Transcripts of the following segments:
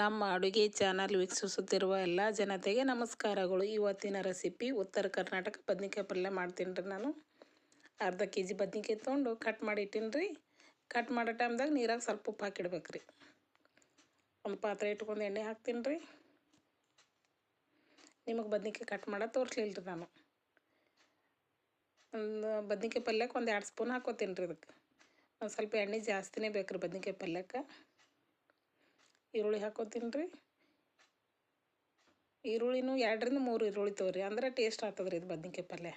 ನಮ್ಮ ಅಡುಗೆ ಚಾನಲ್ ವೀಕ್ಷಿಸುತ್ತಿರುವ ಎಲ್ಲ ಜನತೆಗೆ ನಮಸ್ಕಾರಗಳು. ಇವತ್ತಿನ ರೆಸಿಪಿ ಉತ್ತರ ಕರ್ನಾಟಕ ಬದ್ನಿಕಾಯಿ ಪಲ್ಯ ಮಾಡ್ತೀನಿ ರೀ ನಾನು. ಅರ್ಧ ಕೆ ಜಿ ಬದ್ನಿಕಾಯಿ ತೊಗೊಂಡು ಕಟ್ ಮಾಡಿ ರೀ. ಕಟ್ ಮಾಡೋ ಟೈಮ್ದಾಗ ನೀರಾಗ ಸ್ವಲ್ಪ ಉಪ್ಪು ಹಾಕಿಡ್ಬೇಕು ರೀ. ಒಂದು ಪಾತ್ರೆ ಇಟ್ಕೊಂಡು ಎಣ್ಣೆ ಹಾಕ್ತೀನಿ ರೀ. ನಿಮಗೆ ಬದ್ನಿಕಾಯಿ ಕಟ್ ಮಾಡೋದು ತೋರಿಸ್ಲಿಲ್ಲ ರೀ ನಾನು. ಒಂದು ಬದ್ನಿಕಾಯಿ ಪಲ್ಯಕ್ಕೆ ಒಂದು ಎರಡು ಸ್ಪೂನ್ ಹಾಕೋತೀನಿ ರೀ ಇದಕ್ಕೆ ಒಂದು ಸ್ವಲ್ಪ ಎಣ್ಣೆ ಜಾಸ್ತಿನೇ ಬೇಕು ರೀ ಬದ್ನಿಕಾಯಿ ಪಲ್ಯಕ್ಕೆ. ಈರುಳ್ಳಿ ಹಾಕೋತೀನಿ ರೀ. ಈರುಳ್ಳಿನೂ ಎರಡರಿಂದ ಮೂರು ಈರುಳ್ಳಿ ತೊಗೊರಿ. ಅಂದ್ರೆ ಟೇಸ್ಟ್ ಆಗ್ತದೆ ರೀ ಇದು ಬದ್ನಿಕಾಯಿ ಪಲ್ಯ.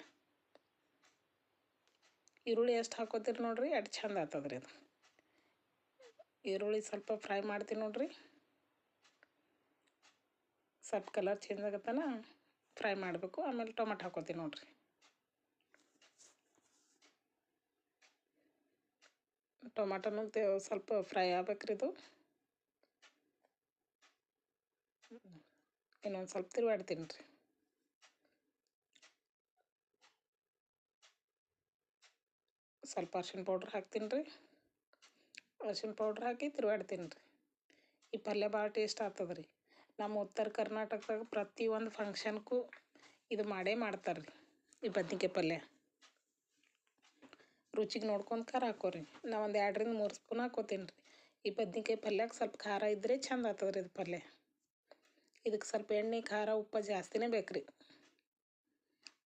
ಈರುಳ್ಳಿ ಎಷ್ಟು ಹಾಕೋತೀರಿ ನೋಡಿರಿ, ಎಷ್ಟು ಚಂದ ಆಗ್ತದೆ ರೀ ಇದು. ಈರುಳ್ಳಿ ಸ್ವಲ್ಪ ಫ್ರೈ ಮಾಡ್ತೀನಿ ನೋಡಿರಿ. ಸ್ವಲ್ಪ ಕಲರ್ ಚೇಂಜ್ ಆಗತ್ತನ ಫ್ರೈ ಮಾಡಬೇಕು. ಆಮೇಲೆ ಟೊಮೆಟೊ ಹಾಕೋತೀನಿ ನೋಡಿರಿ. ಟೊಮೆಟೊನು ಸ್ವಲ್ಪ ಫ್ರೈ ಆಗ್ಬೇಕ್ರಿ ಇದು. ಇನ್ನೊಂದು ಸ್ವಲ್ಪ ತಿರುಗಾಡ್ತೀನಿ ರೀ ಸ್ವಲ್ಪ ಅರ್ಶಿನ ಪೌಡ್ರ್ ಹಾಕ್ತೀನಿ ರೀ ಅರ್ಶಿನ ಪೌಡ್ರ್ ಹಾಕಿ ತಿರುಗಾಡ್ತೀನಿ ರೀ ಈ ಪಲ್ಯ ಭಾಳ ಟೇಸ್ಟ್ ಆಗ್ತದೆ ರೀ ನಮ್ಮ ಉತ್ತರ ಕರ್ನಾಟಕದಾಗ ಪ್ರತಿಯೊಂದು ಫಂಕ್ಷನ್ಗೂ ಇದು ಮಾಡೇ ಮಾಡ್ತಾರೆ ರೀ ಈ ಬದ್ನಿಕಾಯಿ ಪಲ್ಯ. ರುಚಿಗೆ ನೋಡ್ಕೊಂಡು ಖಾರ ಹಾಕೋರಿ. ನಾ ಒಂದು ಎರಡರಿಂದ ಮೂರು ಸ್ಪೂನ್ ಹಾಕೋತೀನಿ ರೀ ಈ ಬದ್ನಿಕಾಯಿ ಪಲ್ಯಕ್ಕೆ ಸ್ವಲ್ಪ ಖಾರ ಇದ್ದರೆ ಚಂದ ಆಗ್ತದೆ ಇದು ಪಲ್ಯ. ಇದಕ್ಕೆ ಸ್ವಲ್ಪ ಎಣ್ಣೆ, ಖಾರ, ಉಪ್ಪು ಜಾಸ್ತಿನೇ ಬೇಕು ರೀ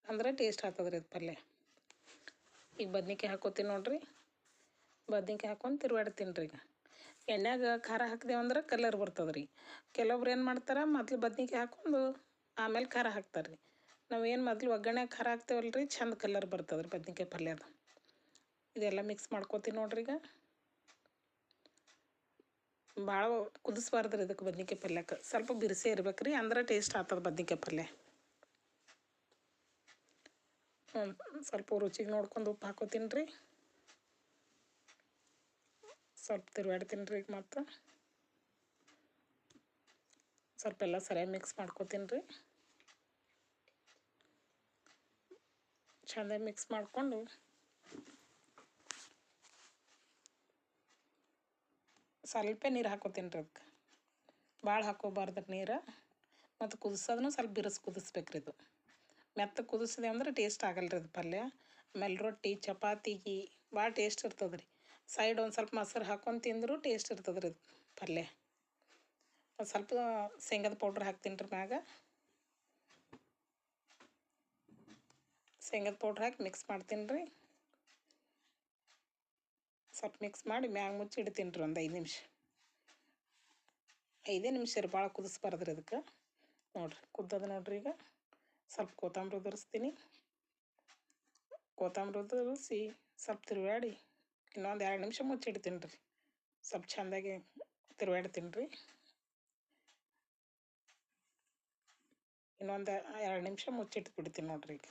ಅಂದ್ರೆ ಟೇಸ್ಟ್ ಆಗ್ತದೆ ಇದು ಪಲ್ಯ. ಈಗ ಬದ್ನಿಕಾಯಿ ಹಾಕೋತೀನಿ ನೋಡ್ರಿ. ಬದ್ನಿಕಾಯಿ ಹಾಕೊಂಡು ತಿರುವಾಡ್ತೀನಿ ರೀ ಈಗ. ಎಣ್ಣೆಗೆ ಖಾರ ಹಾಕಿದೆವಂದ್ರೆ ಕಲರ್ ಬರ್ತದೆ ರೀ ಕೆಲವೊಬ್ರು ಏನು ಮಾಡ್ತಾರೆ ಮೊದಲು ಬದ್ನಿಕಾಯಿ ಹಾಕೊಂಡು ಆಮೇಲೆ ಖಾರ ಹಾಕ್ತಾರೆ ರೀ ನಾವೇನು ಮೊದಲು ಒಗ್ಗರಣೆ ಖಾರ ಹಾಕ್ತೇವಲ್ಲ ರೀ ಚಂದ ಕಲರ್ ಬರ್ತದೆ ರೀ ಬದ್ನಿಕಾಯಿ ಪಲ್ಯದ. ಇದೆಲ್ಲ ಮಿಕ್ಸ್ ಮಾಡ್ಕೋತೀನಿ ನೋಡ್ರಿ ಈಗ. ಭಾಳ ಕುದಿಸ್ಬಾರ್ದು ರೀ ಇದಕ್ಕೆ ಬದ್ನಿಕಾಯಿ ಪಲ್ಯಕ್ಕೆ. ಸ್ವಲ್ಪ ಬಿರ್ಸೆ ಇರ್ಬೇಕು ರೀ ಅಂದ್ರೆ ಟೇಸ್ಟ್ ಆಗ್ತದೆ ಬದ್ನಿಕಾಯಿ ಪಲ್ಯ. ಸ್ವಲ್ಪ ರುಚಿಗೆ ನೋಡ್ಕೊಂಡು ಉಪ್ಪು ಹಾಕೋತೀನಿ ರೀ ಸ್ವಲ್ಪ ತಿರುಗಾಡ್ತೀನಿ ರೀ ಈಗ ಮತ್ತು. ಸ್ವಲ್ಪ ಎಲ್ಲ ಸರಿಯಾಗಿ ಮಿಕ್ಸ್ ಮಾಡ್ಕೋತೀನಿ ರೀ ಚೆಂದಾಗಿ ಮಿಕ್ಸ್ ಮಾಡಿಕೊಂಡು ಸ್ವಲ್ಪ ನೀರು ಹಾಕೋತೀನಿ ರೀ ಅದಕ್ಕೆ ಭಾಳ ಹಾಕೋಬಾರ್ದು ನೀರು. ಮತ್ತು ಕುದಿಸೋದನ್ನು ಸ್ವಲ್ಪ ಬಿರುಸು ಕುದಿಸ್ಬೇಕು ರೀ ಇದು. ಮೆತ್ತ ಕುದಿಸಿದೆ ಅಂದ್ರೆ ಟೇಸ್ಟ್ ಆಗಲ್ಲ ರೀ ಅದು ಪಲ್ಯ. ಆಮೇಲೆ ರೊಟ್ಟಿ ಚಪಾತಿಗೆ ಭಾಳ ಟೇಸ್ಟ್ ಇರ್ತದೆ ರೀ ಸೈಡ್ ಒಂದು ಸ್ವಲ್ಪ ಮೊಸರು ಹಾಕೊಂಡು ತಿಂದರೂ ಟೇಸ್ಟ್ ಇರ್ತದೆ ರೀ ಪಲ್ಯ. ಸ್ವಲ್ಪ ಶೇಂಗದ ಪೌಡ್ರ್ ಹಾಕ್ತೀನಿ ರೀ ಮ್ಯಾಗ. ಶೇಂಗದ ಪೌಡ್ರ್ ಹಾಕಿ ಮಿಕ್ಸ್ ಮಾಡ್ತೀನಿ ರೀ. ಸ್ವಲ್ಪ ಮಿಕ್ಸ್ ಮಾಡಿ ಮ್ಯಾಗ ಮುಚ್ಚಿ ಇಡ್ತೀನಿ ರೀ ಒಂದು ಐದು ನಿಮಿಷ. ಐದೇ ನಿಮಿಷ ರೀ ಭಾಳ ಕುದಿಸ್ಬಾರ್ದು ರೀ ಅದಕ್ಕೆ ನೋಡಿರಿ, ಕುದ್ದದ ನೋಡ್ರಿ ಈಗ. ಸ್ವಲ್ಪ ಕೊತ್ತಂಬರಿ ಉದುರಿಸ್ತೀನಿ. ಕೊತ್ತಂಬರಿ ಉದುರಿಸಿ ಸ್ವಲ್ಪ ತಿರುಗಾಡಿ ಇನ್ನೊಂದು ಎರಡು ನಿಮಿಷ ಮುಚ್ಚಿಡ್ತೀನಿ ರೀ. ಸ್ವಲ್ಪ ಚೆಂದಾಗಿ ತಿರುಗಾಡ್ತೀನಿ ರೀ. ಇನ್ನೊಂದು ಎರಡು ನಿಮಿಷ ಮುಚ್ಚಿಟ್ಬಿಡ್ತೀನಿ ನೋಡ್ರಿ ಈಗ.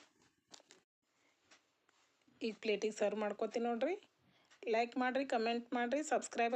ಈಗ ಪ್ಲೇಟಿಗೆ ಸರ್ವ್ ಮಾಡ್ಕೋತೀನಿ ನೋಡ್ರಿ. ಲೈಕ್ ಮಾಡ್ರಿ ಕಮೆಂಟ್ ಮಾಡಿರಿ ಸಬ್ಸ್ಕ್ರೈಬ್